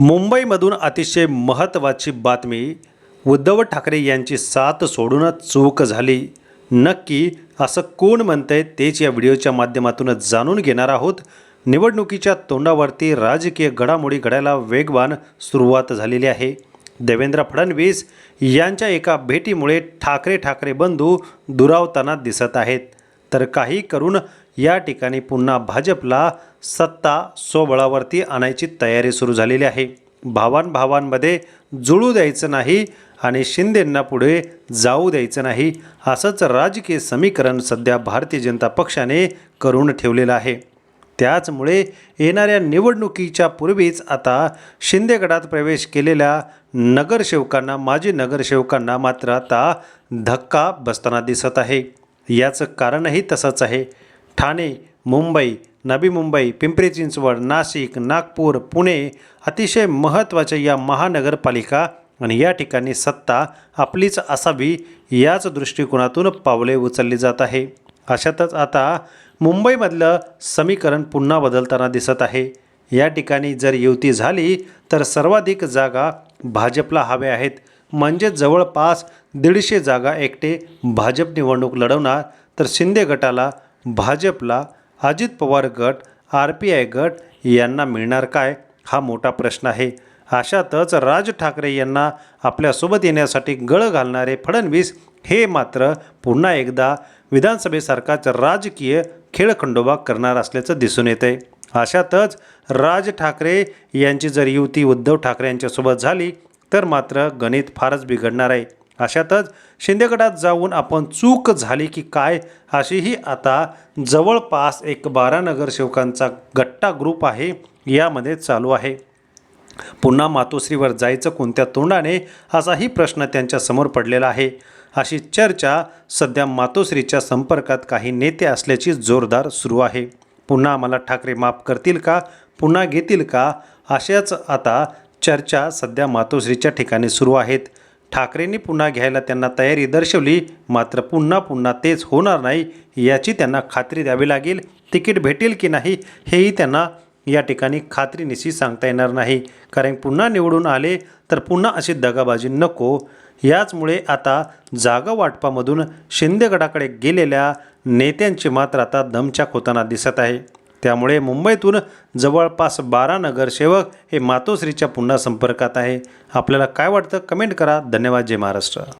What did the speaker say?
मुंबईमधून अतिशय महत्त्वाची बातमी उद्धव ठाकरे यांची साथ सोडूनच चूक झाली. नक्की असं कोण म्हणतंय तेच या व्हिडिओच्या माध्यमातूनच जाणून घेणार आहोत. निवडणुकीच्या तोंडावरती राजकीय घडामोडी घडायला वेगवान सुरुवात झालेली आहे. देवेंद्र फडणवीस यांच्या एका भेटीमुळे ठाकरे ठाकरे बंधू दुरावताना दिसत आहेत. तर काही करून या ठिकाणी पुन्हा भाजपला सत्ता स्वबळावरती आणायची तयारी सुरू झालेली आहे. भावान भावांमध्ये जुळू द्यायचं नाही आणि शिंदेंना पुढे जाऊ द्यायचं नाही असंच राजकीय समीकरण सध्या भारतीय जनता पक्षाने करून ठेवलेलं आहे. त्याचमुळे येणाऱ्या निवडणुकीच्या पूर्वीच आता शिंदेगडात प्रवेश केलेल्या नगरसेवकांना माजी नगरसेवकांना मात्र आता धक्का बसताना दिसत आहे. याचं कारणही तसंच आहे. ठाणे मुंबई नवी मुंबई पिंपरी चिंचवड नाशिक नागपूर पुणे अतिशय महत्त्वाच्या या महानगरपालिका आणि या ठिकाणी सत्ता आपलीच असावी याच दृष्टिकोनातून पावले उचलली जात आहे. अशातच आता मुंबईमधलं समीकरण पुन्हा बदलताना दिसत आहे. या ठिकाणी जर युती झाली तर सर्वाधिक जागा भाजपला हव्या आहेत. म्हणजे जवळपास दीडशे जागा एकटे भाजप निवडणूक लढवणार तर शिंदे गटाला भाजपला अजित पवार गट आर पी आय गट यांना मिळणार काय? हा मोठा प्रश्न आहे. अशातच राज ठाकरे यांना आपल्यासोबत येण्यासाठी गळ घालणारे फडणवीस हे मात्र पुन्हा एकदा विधानसभेसारखाच राजकीय खेळखंडोबा करणार असल्याचं दिसून येतंय. आहे अशातच राज ठाकरे यांची जर युती उद्धव ठाकरे यांच्यासोबत झाली तर मात्र गणित फारच बिघडणार आहे. अशातच शिंदेगडात जाऊन आपण चूक झाली की काय अशीही आता जवळपास एक बारा नगरसेवकांचा गट्टा ग्रुप आहे यामध्ये चालू आहे. पुन्हा मातोश्रीवर जायचं कोणत्या तोंडाने असाही प्रश्न त्यांच्यासमोर पडलेला आहे. अशी चर्चा सध्या मातोश्रीच्या संपर्कात काही नेते असल्याची जोरदार सुरू आहे. पुन्हा आम्हाला ठाकरे माफ करतील का पुन्हा घेतील का अशाच आता चर्चा सध्या मातोश्रीच्या ठिकाणी सुरू आहेत. ठाकरेंनी पुन्हा घ्यायला त्यांना तयारी दर्शवली. मात्र पुन्हा पुन्हा तेच होणार नाही याची त्यांना खात्री द्यावी लागेल. तिकीट भेटेल की नाही हेही त्यांना या ठिकाणी खात्रीनिशी सांगता येणार नाही. कारण पुन्हा निवडून आले तर पुन्हा अशी दगाबाजी नको. याचमुळे आता जागा वाटपामधून शिंदेगडाकडे गेलेल्या नेत्यांची मात्र आता दमछाक होताना दिसत आहे. त्यामुळे मुंबईतून जवळपास बारा नगरसेवक हे मातोश्रीच्या पुन्हा संपर्कात आहे. आपल्याला काय वाटतं कमेंट करा. धन्यवाद जय महाराष्ट्र.